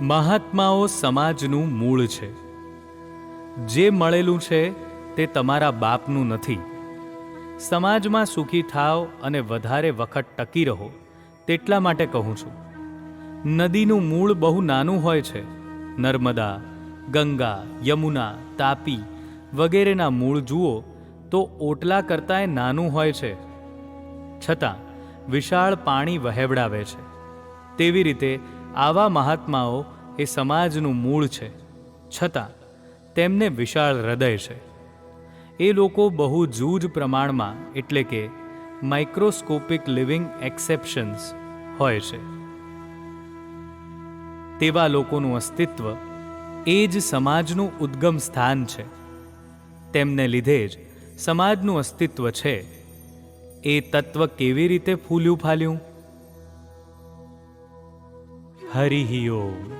મહાત્માઓ સમાજનું મૂળ છે. જે મળેલું છે તે તમારા બાપનું નથી. સમાજમાં સુખી થાવ અને વધારે વખત ટકી રહો, તેટલા માટે કહું છું. નદીનું મૂળ બહુ નાનું હોય છે. નર્મદા, ગંગા, યમુના, તાપી વગેરેના મૂળ જુઓ તો ઓટલા કરતાંય નાનું હોય છે. છતાં વિશાળ પાણી વહેવડાવે છે. તેવી રીતે આવા મહાત્માઓ એ સમાજનું મૂળ છે. છતાં, તેમને વિશાળ હૃદય છે. એ લોકો બહુ જૂજ પ્રમાણમાં એટલે કે માઇક્રોસ્કોપિક લિવિંગ એક્સેપ્શન્સ હોય છે. તેવા લોકોનું અસ્તિત્વ એ જ સમાજનું ઉદ્ગમ સ્થાન છે. તેમને લીધે જ સમાજનું અસ્તિત્વ છે. એ તત્વ કેવી રીતે ફૂલ્યું ફાલ્યું? હરિ ઓમ